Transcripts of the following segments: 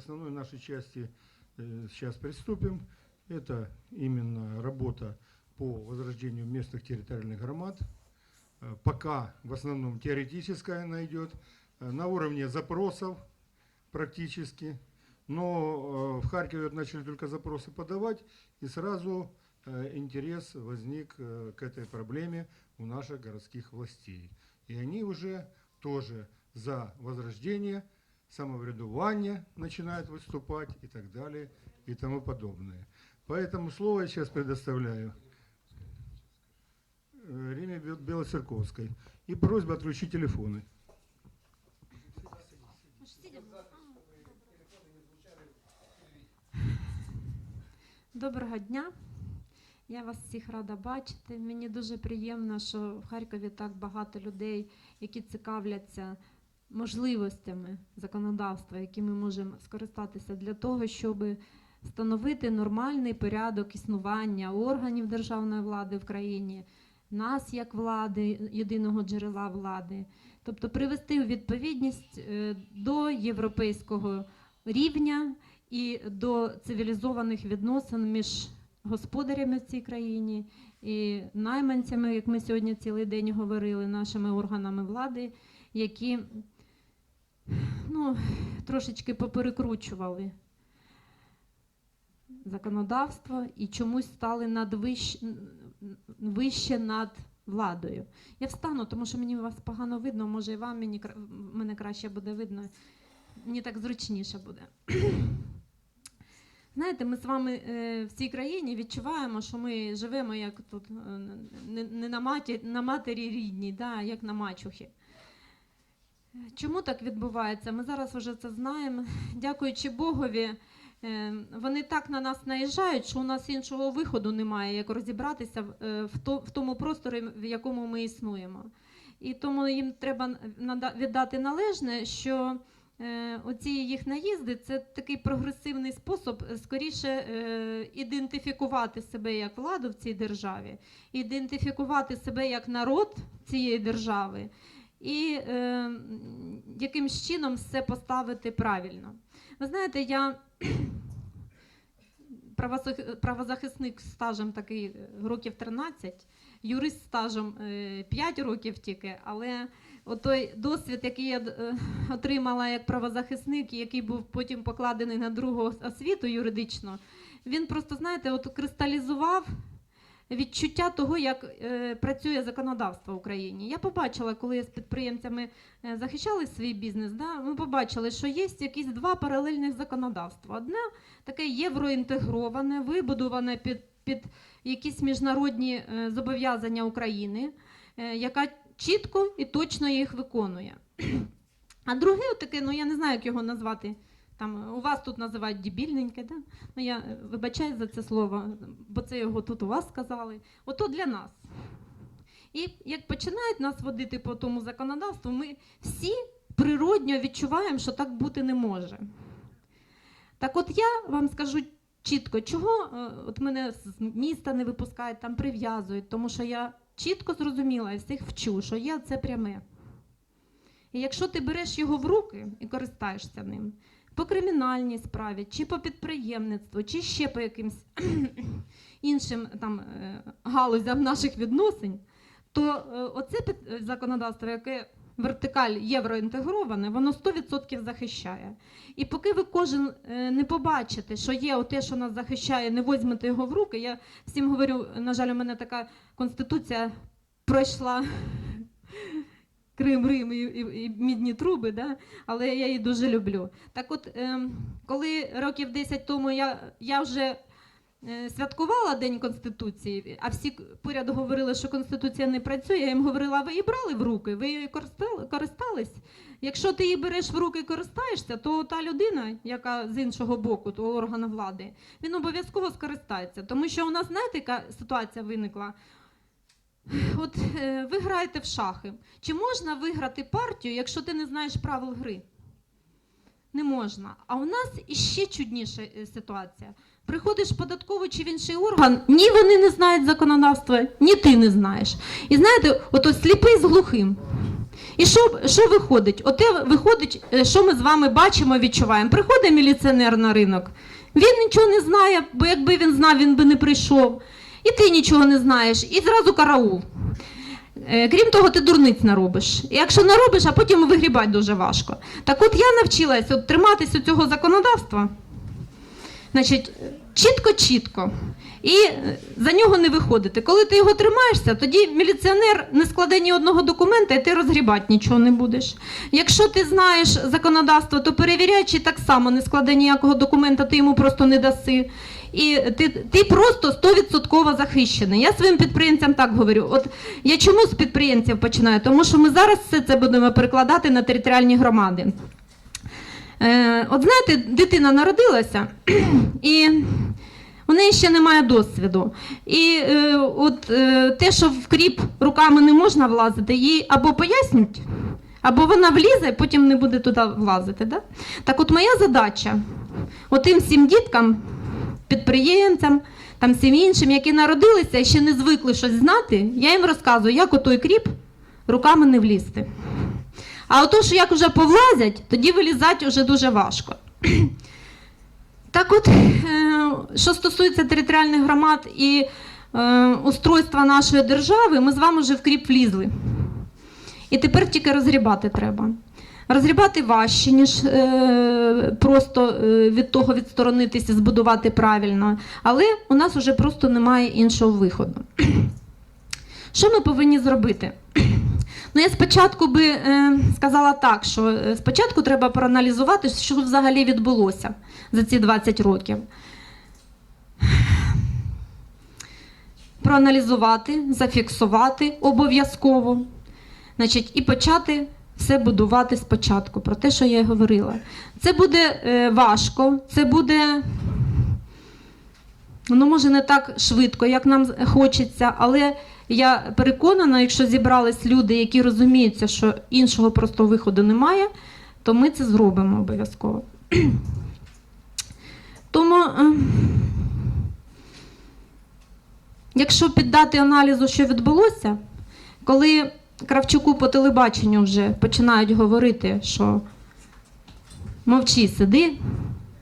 основной нашей части э, сейчас приступим. Это именно работа по возрождению местных территориальных громад. Э, Пока в основном теоретическая она идет, э, на уровне запросов практически. Но в Харькове начали только запросы подавать, и сразу интерес возник к этой проблеме у наших городских властей. И они уже тоже за возрождение, самовредування начинают выступать и так далее и тому подобное. Поэтому слово я сейчас предоставляю э, Риме Бе- Белоцерковской. И просьба отключить телефоны. Доброго дня. Я вас всіх рада бачити. Мені дуже приємно, що в Харкові так багато людей, які цікавляться можливостями законодавства, які ми можемо скористатися для того, щоб встановити нормальний порядок існування органів державної влади в країні, нас як влади, єдиного джерела влади, тобто привести у відповідність е, до європейського рівня і до цивілізованих відносин між господарями в цій країні і найманцями, як ми сьогодні цілий день говорили, нашими органами влади, які ну, трошечки поперекручували законодавство і чомусь стали надвищ... вище над владою. Я встану, тому що мені вас погано видно, може і вам мені, мене краще буде видно. Мені так зручніше буде. Знаєте, ми з вами е, в цій країні відчуваємо, що ми живемо як тут е, не, не на, маті, на матері рідній, да, як на мачухи. Чому так відбувається? Ми зараз вже це знаємо. Дякуючи Богові, е, вони так на нас наїжджають, що у нас іншого виходу немає, як розібратися в, е, тому просторі, в якому ми існуємо. І тому їм треба віддати належне, що е, оці їх наїзди це такий прогресивний спосіб скоріше ідентифікувати себе як владу в цій державі, ідентифікувати себе як народ цієї держави і е, якимсь чином все поставити правильно. Ви знаєте, я правозах- правозахисник стажем такий е, років 13, юрист стажем е, 5 років тільки, але той досвід, який я е, отримала як правозахисник, який був потім покладений на другу освіту юридично, він просто, знаєте, от кристалізував відчуття того, як е, працює законодавство в Україні. Я побачила, коли я з підприємцями е, захищали свій бізнес, да, ми побачили, що є якісь два паралельних законодавства. Одне таке євроінтегроване, вибудоване під, під якісь міжнародні е, зобов'язання України, е, яка чітко і точно їх виконує. А друге, таке, ну я не знаю, як його назвати. Там у вас тут називають дебільненьке, да? ну я е, вибачаю за це слово, бо це його тут у вас сказали. Ото для нас. І як починають нас водити по тому законодавству, ми всі природньо відчуваємо, що так бути не може. Так от я вам скажу чітко, чого е, от мене з міста не випускають, там прив'язують, тому що я чітко зрозуміла і всіх вчу, що є це пряме. І якщо ти береш його в руки і користаєшся ним, по кримінальній справі, чи по підприємництву, чи ще по якимсь іншим там, е, галузям наших відносин, то е, оце під- законодавство, яке вертикаль євроінтегроване, воно 100% захищає. І поки ви кожен е, не побачите, що є те, що нас захищає, не візьмете його в руки. Я всім говорю, на жаль, у мене така конституція пройшла. Крим, Рим і, і, і мідні труби, да? але я її дуже люблю. Так от, ем, коли років 10 тому я, я вже е, святкувала День Конституції, а всі поряд говорили, що Конституція не працює, я їм говорила, ви її брали в руки, ви її користались? Якщо ти її береш в руки і користаєшся, то та людина, яка з іншого боку, то орган влади, він обов'язково скористається. Тому що у нас, знаєте, яка ситуація виникла? От е, ви граєте в шахи. Чи можна виграти партію, якщо ти не знаєш правил гри? Не можна. А у нас іще чудніша е, ситуація. Приходиш в податковий чи в інший орган, ні вони не знають законодавства, ні ти не знаєш. І знаєте, ото сліпий з глухим. І що, що виходить? Оте виходить, е, що ми з вами бачимо, відчуваємо. Приходить міліціонер на ринок, він нічого не знає, бо якби він знав, він би не прийшов. І ти нічого не знаєш, і зразу караул. Е, Крім того, ти дурниць наробиш. І якщо наробиш, а потім вигрібати дуже важко. Так от я навчилась от триматися цього законодавства. Значить, чітко-чітко. І за нього не виходити. Коли ти його тримаєшся, тоді міліціонер не складе ні одного документа, і ти розгрібати нічого не будеш. Якщо ти знаєш законодавство, то перевіряй, чи так само не складе ніякого документа, ти йому просто не даси. І ти, ти просто 100% захищений. Я своїм підприємцям так говорю. От я чому з підприємців починаю? Тому що ми зараз все це будемо перекладати на територіальні громади. Е, от знаєте, дитина народилася, і у неї ще немає досвіду. І е, от е, те, що в кріп руками не можна влазити, їй або пояснять, або вона влізе, і потім не буде туди влазити. Да? Так от моя задача, отим всім діткам, підприємцям, там всім іншим, які народилися і ще не звикли щось знати, я їм розказую, як отой кріп руками не влізти. А ото, що як вже повлазять, тоді вилізати вже дуже важко. Так от, е, що стосується територіальних громад і е, устройства нашої держави, ми з вами вже в кріп влізли. І тепер тільки розгрібати треба. Розгрібати важче, ніж е, просто е, від того відсторонитися, збудувати правильно. Але у нас вже просто немає іншого виходу. Що ми повинні зробити? Ну, я спочатку би е, сказала так, що е, спочатку треба проаналізувати, що взагалі відбулося за ці 20 років. Проаналізувати, зафіксувати обов'язково. Значить, і почати все будувати спочатку, про те, що я й говорила. Це буде е, важко, це буде. Воно може не так швидко, як нам хочеться, але я переконана, якщо зібрались люди, які розуміються, що іншого просто виходу немає, то ми це зробимо обов'язково. Тому, е, якщо піддати аналізу, що відбулося, коли Кравчуку по телебаченню вже починають говорити, що мовчи, сиди,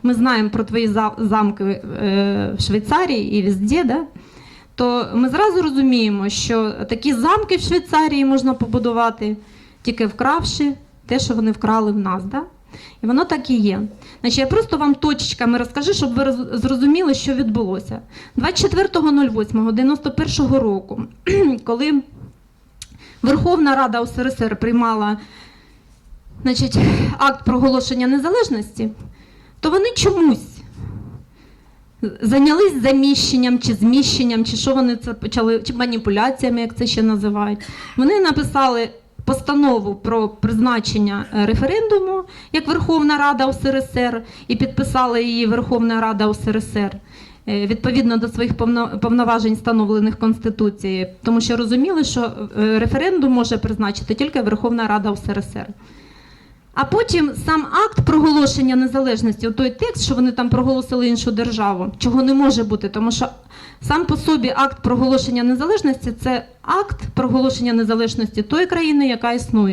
ми знаємо про твої замки е, в Швейцарії і везде, да? То ми зразу розуміємо, що такі замки в Швейцарії можна побудувати, тільки вкравши те, що вони вкрали в нас. Да? І воно так і є. Значить, я просто вам точечками розкажу, щоб ви зрозуміли, що відбулося. 24.08.91 року, коли Верховна Рада УСРСР приймала значить, акт проголошення незалежності, то вони чомусь зайнялись заміщенням чи зміщенням, чи що вони це почали, чи маніпуляціями, як це ще називають. Вони написали постанову про призначення е, референдуму як Верховна Рада УСРСР і підписала її Верховна Рада УСРСР. е, Відповідно до своїх повноважень, встановлених Конституцією, тому що розуміли, що е, референдум може призначити тільки Верховна Рада УСРСР. А потім сам акт проголошення незалежності, той текст, що вони там проголосили іншу державу, чого не може бути, тому що сам по собі акт проголошення незалежності це акт проголошення незалежності тої країни, яка існує.